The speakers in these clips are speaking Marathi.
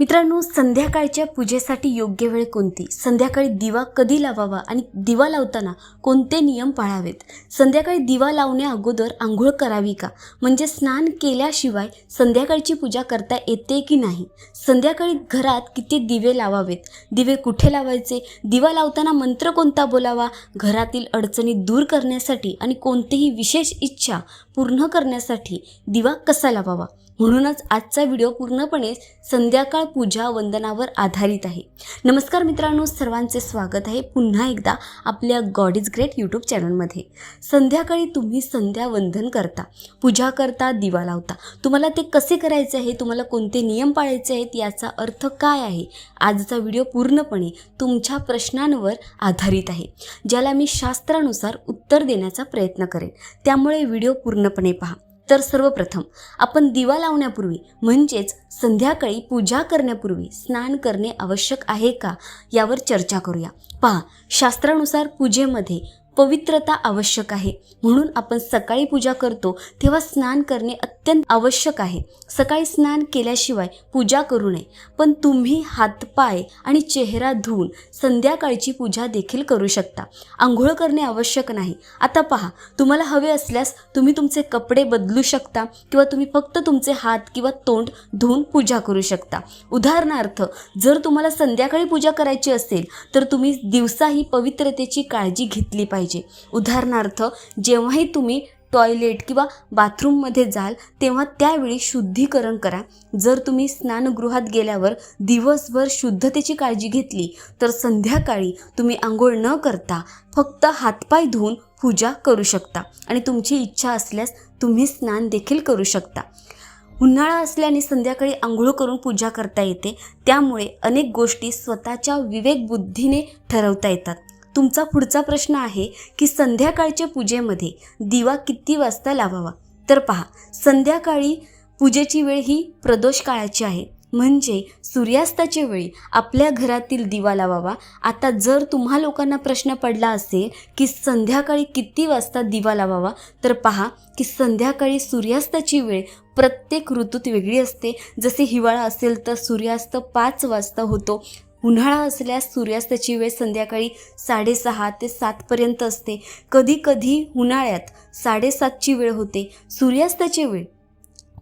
मित्रांनो संध्याकाळच्या पूजेसाठी योग्य वेळ कोणती? संध्याकाळी दिवा कधी लावावा आणि दिवा लावताना कोणते नियम पाळावेत? संध्याकाळी दिवा लावण्या अगोदर आंघोळ करावी का? म्हणजे स्नान केल्याशिवाय संध्याकाळची पूजा करता येते की नाही? संध्याकाळी घरात किती दिवे लावावेत? दिवे कुठे लावायचे? दिवा लावताना मंत्र कोणता बोलावा? घरातील अडचणी दूर करण्यासाठी आणि कोणतीही विशेष इच्छा पूर्ण करण्यासाठी दिवा कसा लावावा? म्हणूनच आजचा व्हिडिओ पूर्णपणे संध्याकाळ पूजा वंदनावर आधारित आहे. नमस्कार मित्रांनो सर्वांचे स्वागत आहे पुन्हा एकदा आपल्या गॉड इज ग्रेट यूट्यूब चॅनलमध्ये संध्याकाळी तुम्ही संध्या वंदन करता पूजा करता दिवा लावता. तुम्हाला ते कसे करायचे आहे तुम्हाला कोणते नियम पाळायचे आहेत याचा अर्थ काय आहे आजचा व्हिडिओ पूर्णपणे तुमच्या प्रश्नांवर आधारित आहे. ज्याला मी शास्त्रानुसार उत्तर देण्याचा प्रयत्न करेन. त्यामुळे व्हिडिओ पूर्णपणे पहा. तर सर्वप्रथम आपण दिवा लावण्यापूर्वी म्हणजेच संध्याकाळी पूजा करण्यापूर्वी स्नान करणे आवश्यक आहे का? यावर चर्चा करूया. पहा शास्त्रानुसार पूजेमध्ये पवित्रता आवश्यक आहे. म्हणून आपण सकाळी पूजा करतो तेव्हा स्नान करणे अत्यंत आवश्यक आहे. सकाळी स्नान केल्याशिवाय पूजा करू नये. पण तुम्ही हातपाय आणि चेहरा धुवून संध्याकाळची पूजा देखील करू शकता. आंघोळ करणे आवश्यक नाही. आता पहा तुम्हाला हवे असल्यास तुम्ही तुमचे कपडे बदलू शकता किंवा तुम्ही फक्त तुमचे हात किंवा तोंड धुवून पूजा करू शकता. उदाहरणार्थ जर तुम्हाला संध्याकाळी पूजा करायची असेल तर तुम्ही दिवसाही पवित्रतेची काळजी घेतली पाहिजे. उदाहरणार्थ जेव्हाही तुम्ही टॉयलेट किंवा बाथरूममध्ये जाल तेव्हा त्यावेळी शुद्धीकरण करा. जर तुम्ही स्नानगृहात गेल्यावर दिवसभर शुद्धतेची काळजी घेतली तर संध्याकाळी तुम्ही आंघोळ न करता फक्त हातपाय धुवून पूजा करू शकता आणि तुमची इच्छा असल्यास तुम्ही स्नान देखील करू शकता. उन्हाळा असल्याने संध्याकाळी आंघोळ करून पूजा करता येते. त्यामुळे अनेक गोष्टी स्वतःच्या विवेकबुद्धीने ठरवता येतात. तुमचा पुढचा प्रश्न आहे की संध्याकाळच्या पूजेमध्ये दिवा किती वाजता लावावा? तर पहा संध्याकाळी पूजेची वेळ ही प्रदोष काळाची आहे. म्हणजे सूर्यास्ताच्या वेळी आपल्या घरातील दिवा लावावा. आता जर तुम्हा लोकांना प्रश्न पडला असेल की संध्याकाळी किती वाजता दिवा लावावा तर पहा की संध्याकाळी सूर्यास्ताची वेळ प्रत्येक ऋतूत वेगळी असते. जसे हिवाळा असेल तर सूर्यास्त पाच वाजता होतो. उन्हाळा असल्यास सूर्यास्ताची वेळ संध्याकाळी साडेसहा ते सातपर्यंत असते. कधी कधी उन्हाळ्यात साडेसातची वेळ होते. सूर्यास्ताची वेळ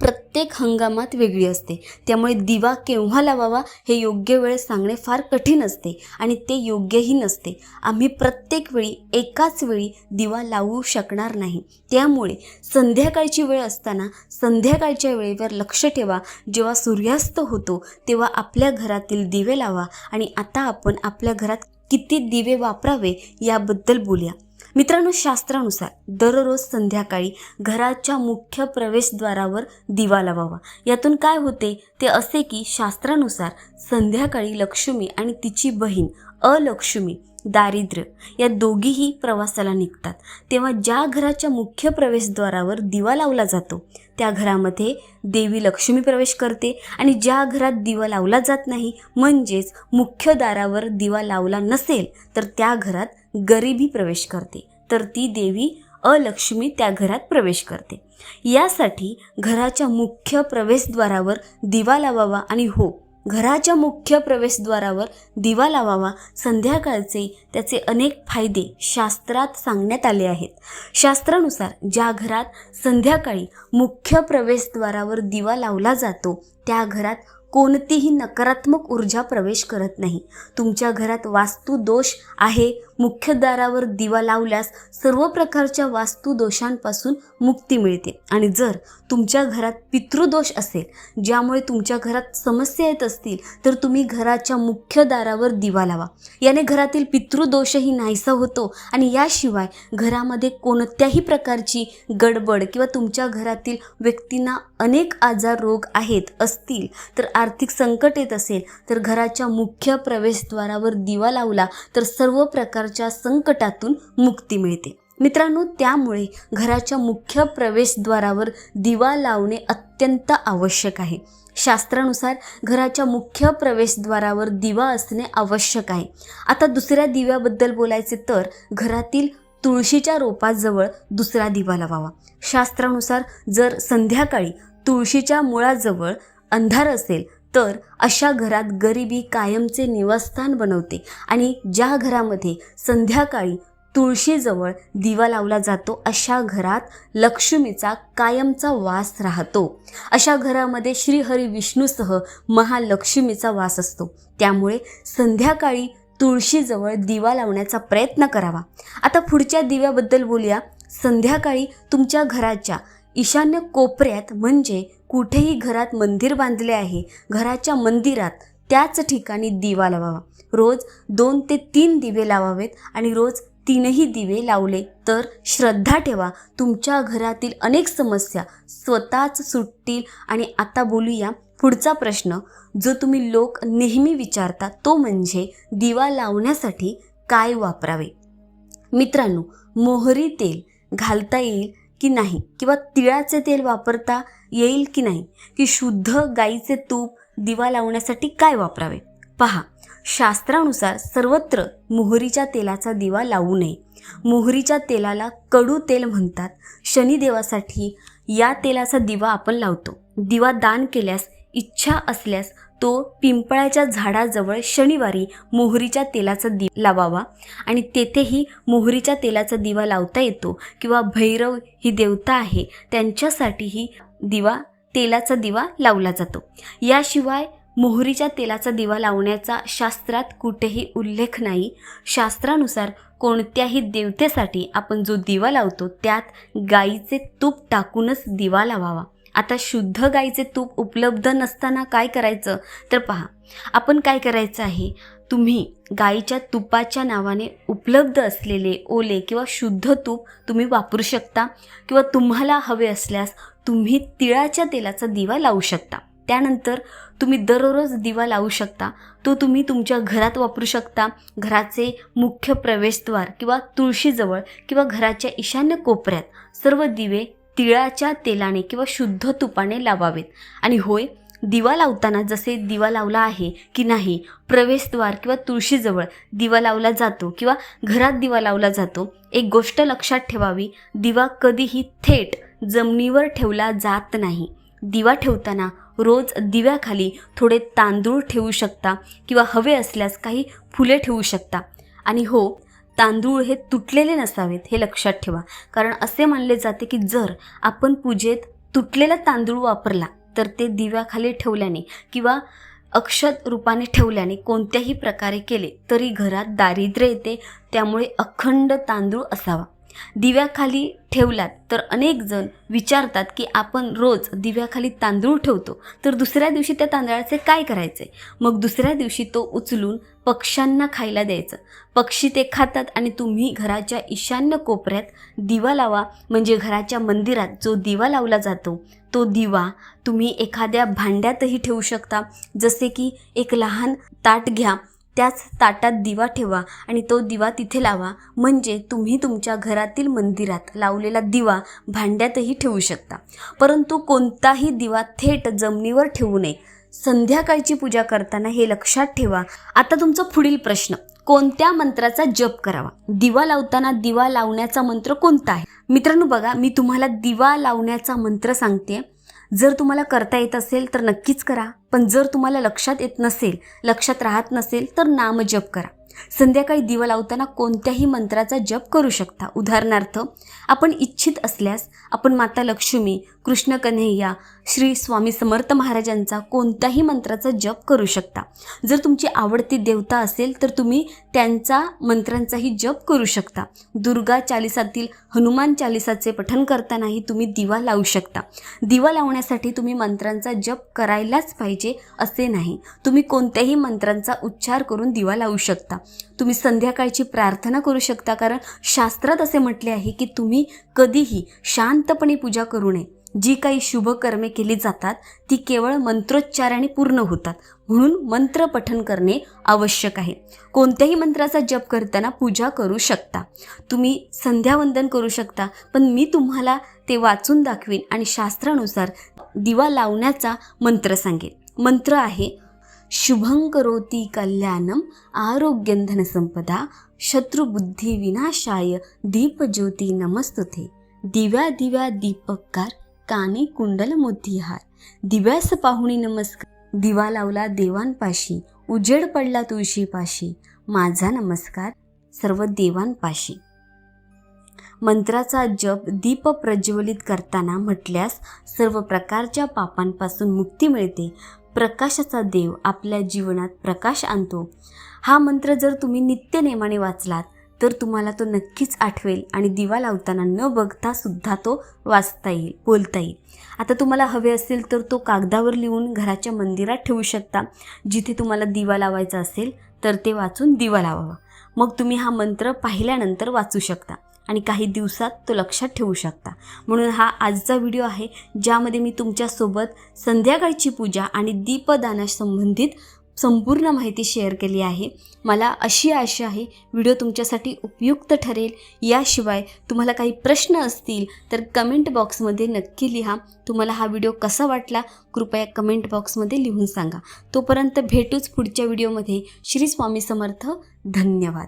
प्रत्येक हंगामात वेगळी असते. त्यामुळे दिवा केव्हा लावावा हे योग्य वेळ सांगणे फार कठीण असते आणि ते योग्यही नसते. आम्ही प्रत्येक वेळी एकाच वेळी दिवा लावू शकणार नाही. त्यामुळे संध्याकाळची वेळ असताना संध्याकाळच्या वेळेवर लक्ष ठेवा. जेव्हा सूर्यास्त होतो तेव्हा आपल्या घरातील दिवे लावा आणि आता आपण आपल्या घरात किती दिवे वापरावे याबद्दल बोलूया. मित्रांनो शास्त्रानुसार दररोज संध्याकाळी घराच्या मुख्य प्रवेशद्वारावर दिवा लावावा. यातून काय होते? ते असे की शास्त्रानुसार संध्याकाळी लक्ष्मी आणि तिची बहीण अलक्ष्मी दारिद्र्य या दोघीही प्रवासाला निघतात. तेव्हा ज्या घराच्या मुख्य प्रवेशद्वारावर दिवा लावला जातो त्या घरामध्ये देवी लक्ष्मी प्रवेश करते आणि ज्या घरात दिवा लावला जात नाही म्हणजेच मुख्य दारावर दिवा लावला नसेल तर त्या घरात गरिबी प्रवेश करते. तर ती देवी अलक्ष्मी त्या घरात प्रवेश करते. यासाठी घराच्या मुख्य प्रवेशद्वारावर दिवा लावावा आणि हो घराच्या मुख्य प्रवेशद्वारावर दिवा लावावा. संध्याकाळचे त्याचे अनेक फायदे शास्त्रात सांगण्यात आले आहेत. शास्त्रानुसार ज्या घरात संध्याकाळी मुख्य प्रवेशद्वारावर दिवा लावला जातो त्या घरात कोणतीही नकारात्मक ऊर्जा प्रवेश करत नाही. तुमच्या घरात वास्तू दोष आहे मुख्य दारावर दिवा लावल्यास सर्व प्रकारच्या वास्तू दोषांपासून मुक्ती मिळते. आणि जर तुमच्या घरात पितृदोष असेल ज्यामुळे तुमच्या घरात समस्या येत असतील तर तुम्ही घराच्या मुख्य दारावर दिवा लावा. याने घरातील पितृदोषही नाहीसा होतो आणि याशिवाय घरामध्ये कोणत्याही प्रकारची गडबड किंवा तुमच्या घरातील व्यक्तींना अनेक आजार रोग आहेत असतील तर आर्थिक संकट येत असेल तर घराच्या मुख्य प्रवेशद्वारावर दिवा लावला तर सर्व प्रकार प्रकारच्या संकटातून मुक्ती मिळते. मित्रांनो त्यामुळे घराच्या मुख्य प्रवेशद्वारावर दिवा लावणे अत्यंत आवश्यक आहे. शास्त्रानुसार घराच्या मुख्य प्रवेशद्वारावर दिवा असणे आवश्यक आहे. आता दुसऱ्या दिव्याबद्दल बोलायचे तर घरातील तुळशीच्या रोपाजवळ दुसरा दिवा लावावा. शास्त्रानुसार जर संध्याकाळी तुळशीच्या मुळाजवळ अंधार असेल तर अशा घरात गरिबी कायमचे निवासस्थान बनवते आणि ज्या घरामध्ये संध्याकाळी तुळशीजवळ दिवा लावला जातो अशा घरात लक्ष्मीचा कायमचा वास राहतो. अशा घरामध्ये श्रीहरी विष्णूसह महालक्ष्मीचा वास असतो. त्यामुळे संध्याकाळी तुळशीजवळ दिवा लावण्याचा प्रयत्न करावा. आता पुढच्या दिव्याबद्दल बोलूया. संध्याकाळी तुमच्या घराच्या ईशान्य कोपऱ्यात म्हणजे कुठेही घरात मंदिर बांधले आहे घराच्या मंदिरात त्याच ठिकाणी दिवा लावावा. रोज दोन ते तीन दिवे लावावेत आणि रोज तीनही दिवे लावले तर श्रद्धा ठेवा. तुमच्या घरातील अनेक समस्या स्वतःच सुटतील आणि आता बोलूया पुढचा प्रश्न. जो तुम्ही लोक नेहमी विचारता तो म्हणजे दिवा लावण्यासाठी काय वापरावे? मित्रांनो मोहरी तेल घालता येईल की नाही? किंवा तिळाचे तेल वापरता येईल की नाही? की शुद्ध गाईचे तूप दिवा लावण्यासाठी काय वापरावे? पहा शास्त्रानुसार सर्वत्र मोहरीच्या तेलाचा दिवा लावू नये. मोहरीच्या तेलाला कडू तेल म्हणतात. शनिदेवासाठी या तेलाचा दिवा आपण लावतो. दिवा दान केल्यास इच्छा असल्यास तो पिंपळाच्या झाडाजवळ शनिवारी मोहरीच्या तेलाचा दि लावावा. आणि तेथेही मोहरीच्या तेलाचा दिवा लावता येतो किंवा भैरव ही देवता आहे त्यांच्यासाठीही दिवा तेलाचा दिवा लावला जातो. याशिवाय मोहरीच्या तेलाचा दिवा लावण्याचा शास्त्रात कुठेही उल्लेख नाही. शास्त्रानुसार कोणत्याही देवतेसाठी आपण जो दिवा लावतो त्यात गाईचे तूप टाकूनच दिवा लावावा. आता शुद्ध गाईचे तूप उपलब्ध नसताना काय करायचं? तर पहा आपण काय करायचं आहे? तुम्ही गाईच्या तुपाच्या नावाने उपलब्ध असलेले ओले किंवा शुद्ध तूप तुम्ही वापरू शकता किंवा तुम्हाला हवे असल्यास तुम्ही तिळाच्या तेलाचा दिवा लावू शकता. त्यानंतर तुम्ही दररोज दिवा लावू शकता. तो तुम्ही तुमच्या घरात वापरू शकता. घराचे मुख्य प्रवेशद्वार किंवा तुळशीजवळ किंवा घराच्या ईशान्य कोपऱ्यात सर्व दिवे तिळाच्या तेलाने किंवा शुद्ध तुपाने लावावेत. आणि होय दिवा लावताना जसे दिवा लावला आहे की नाही प्रवेशद्वार किंवा तुळशीजवळ दिवा लावला जातो किंवा घरात दिवा लावला जातो एक गोष्ट लक्षात ठेवावी दिवा कधीही थेट जमिनीवर ठेवला जात नाही. दिवा ठेवताना रोज दिव्याखाली थोडे तांदूळ ठेवू शकता किंवा हवे असल्यास काही फुले ठेवू शकता. आणि हो तांदूळ हे तुटलेले नसावेत हे लक्षात ठेवा. कारण असे मानले जाते की जर आपण पूजेत तुटलेला तांदूळ वापरला तर ते दिव्याखाली ठेवल्याने किंवा अक्षत रूपाने ठेवल्याने कोणत्याही प्रकारे केले तरी घरात दारिद्र्य येते त्यामुळे अखंड तांदूळ असावा. दिव्याखाली ठेवलात तर अनेक जण विचारतात की आपण रोज दिव्याखाली तांदूळ ठेवतो तर दुसऱ्या दिवशी त्या तांदळाचे काय करायचे? मग दुसऱ्या दिवशी तो उचलून पक्ष्यांना खायला द्यायचं. पक्षी ते खातात आणि तुम्ही घराच्या ईशान्य कोपऱ्यात दिवा लावा म्हणजे घराच्या मंदिरात जो दिवा लावला जातो तो दिवा तुम्ही एखाद्या भांड्यातही ठेवू शकता. जसे की एक लहान ताट घ्या त्याच ताटात दिवा ठेवा आणि तो दिवा तिथे लावा. म्हणजे तुम्ही तुमच्या घरातील मंदिरात लावलेला दिवा भांड्यातही ठेवू शकता. परंतु कोणताही दिवा थेट जमिनीवर ठेवू नये. संध्याकाळची पूजा करताना हे लक्षात ठेवा. आता तुमचा पुढील प्रश्न. कोणत्या मंत्राचा जप करावा? दिवा लावताना दिवा लावण्याचा मंत्र कोणता आहे? मित्रांनो बघा मी तुम्हाला दिवा लावण्याचा मंत्र सांगते जर तुम्हाला करता येत असेल तर नक्कीच करा पण जर तुम्हाला लक्षात येत नसेल लक्षात राहत नसेल तर नामजप करा. संध्याकाळी दिवा लावताना कोणत्याही मंत्राचा जप करू शकता. उदाहरणार्थ आपण इच्छित असल्यास आपण माता लक्ष्मी कृष्ण कन्हैया श्री स्वामी समर्थ महाराजांचा कोणत्याही मंत्राचा जप करू शकता. जर तुमची आवडती देवता असेल तर तुम्ही त्यांचा मंत्रांचाही जप करू शकता. दुर्गा चालिसातील हनुमान चालिसाचे पठण करतानाही तुम्ही दिवा लावू शकता. दिवा लावण्यासाठी तुम्ही मंत्रांचा जप करायलाच पाहिजे असे नाही. तुम्ही कोणत्याही मंत्रांचा उच्चार करून दिवा लावू शकता. तुम्ही संध्याकाळची प्रार्थना करू शकता कारण शास्त्रात असे म्हटले आहे की तुम्ही कधीही शांतपणे पूजा करू नये. जी काही शुभ कर्मे केली जातात ती केवळ मंत्रोच्चाराने पूर्ण होतात. म्हणून मंत्र पठन करणे आवश्यक आहे. कोणत्याही मंत्राचा जप करताना पूजा करू शकता. तुम्ही संध्यावंदन करू शकता पण मी तुम्हाला ते वाचून दाखवीन आणि शास्त्रानुसार दिवा लावण्याचा मंत्र सांगेन. मंत्र आहे शुभं करोती कल्याणम आरोग्यं धनसंपदा शत्रुबुद्धी विनाशाय दीपज्योती नमस्तुते। दिव्या दिव्या दीपकार काने कुंडल मोतीहार। दिव्यास पाहुणी नमस्कार। दिवा लावला देवांपाशी उजेड पडला तुळशीपाशी माझा नमस्कार सर्व देवांपाशी। मंत्राचा जप दीप प्रज्वलित करताना म्हटल्यास सर्व प्रकारच्या पापांपासून मुक्ती मिळते प्रकाशाचा देव आपल्या जीवनात प्रकाश आणतो. हा मंत्र जर तुम्ही नित्यनेमाने वाचलात तर तुम्हाला तो नक्कीच आठवेल आणि दिवा लावताना न बघता सुद्धा तो वाचता येईल बोलता येईल. आता तुम्हाला हवे असेल तर तो कागदावर लिहून घराच्या मंदिरात ठेवू शकता. जिथे तुम्हाला दिवा लावायचा असेल तर ते वाचून दिवा लावावा. मग तुम्ही हा मंत्र पाहिल्यानंतर वाचू शकता. आणि काही दिवसात तो लक्षात ठेवू शकता. म्हणून हा आजचा व्हिडिओ आहे ज्यामध्ये मी तुमच्यासोबत संध्याकाळची पूजा आणि दीपदानासंबंधित संपूर्ण माहिती शेअर केली आहे. मला अशी आशा आहे व्हिडिओ तुमच्यासाठी उपयुक्त ठरेल. याशिवाय तुम्हाला काही प्रश्न असतील तर कमेंट बॉक्समध्ये नक्की लिहा. तुम्हाला हा व्हिडिओ कसा वाटला कृपया कमेंट बॉक्समध्ये लिहून सांगा. तोपर्यंत भेटूच पुढच्या व्हिडिओमध्ये. श्री स्वामी समर्थ धन्यवाद.